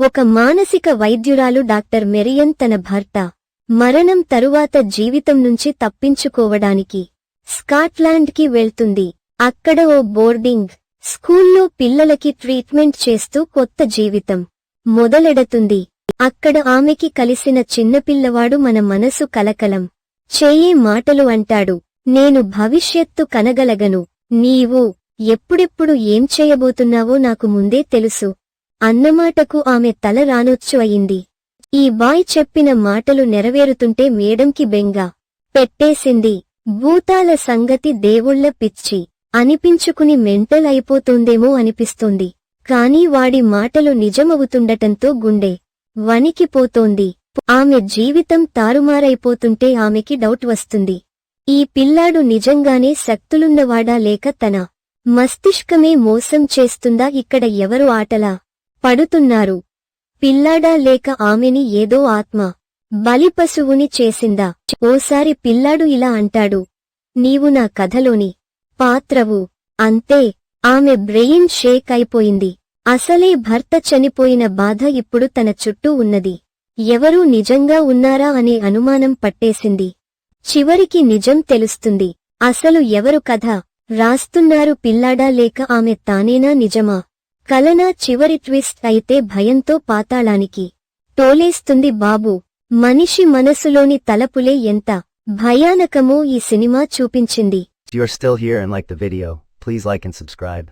ఒక మానసిక వైద్యురాలు doctor Marrion తన భర్త మరణం తరువాత జీవితం నుంచి తప్పించుకోవడానికి స్కాట్లాండ్కి వెళ్తుంది. అక్కడ ఓ బోర్డింగ్ స్కూల్లో పిల్లలకి ట్రీట్మెంట్ చేస్తూ కొత్త జీవితం మొదలెడుతుంది. అక్కడ ఆమెకి కలిసిన చిన్నపిల్లవాడు మన మనసు కలకలం చేయే మాటలు అంటాడు. నేను భవిష్యత్తు కనగలగను. నీవు ఎప్పుడెప్పుడు ఏం చేయబోతున్నావో నాకు ముందే తెలుసు. అన్నమాటకు ఆమె తల రానొచ్చు అయింది ఈ బాయ్ చెప్పిన మాటలు నెరవేరుతుంటే మేడంకి బెంగ పెట్టేసింది. భూతాల సంగతి దేవుళ్ళ పిచ్చి అనిపించుకుని మెంటల్ అయిపోతుందేమో అనిపిస్తుంది. కాని వాడి మాటలు నిజమవుతుండటంతో గుండె వణికిపోతోంది. ఆమె జీవితం తారుమారైపోతుంటే ఆమెకి డౌట్ వస్తుంది. ఈ పిల్లాడు నిజంగానే శక్తులున్నవాడా లేక తన మస్తిష్కమే మోసం చేస్తుందా? ఇక్కడ ఎవరు ఆటలా? పడుతున్నారు. పిల్లాడా లేక ఆమెని ఏదో ఆత్మ బలిపశువుని చేసిందా? ఓసారి పిల్లాడు ఇలా అంటాడు నీవు నా కథలోని పాత్రవు. అంతే ఆమె బ్రెయిన్ షేక్ అయిపోయింది. అసలే భర్త చనిపోయిన బాధ ఇప్పుడు తన చుట్టూ ఉన్నది. ఎవరూ నిజంగా ఉన్నారా అనే అనుమానం పట్టేసింది. చివరికి నిజం తెలుస్తుంది. అసలు ఎవరు కథ రాస్తున్నారు పిల్లాడా లేక ఆమె తానేనా నిజమా? కలనా చివరి ట్విస్ట్ అయితే భయంతో పాతాళానికి తోలేస్తుంది బాబు. మనిషి మనసులోని తలపులే ఎంత భయానకమో ఈ సినిమా చూపించింది. If you are still here and like the video, please like and subscribe.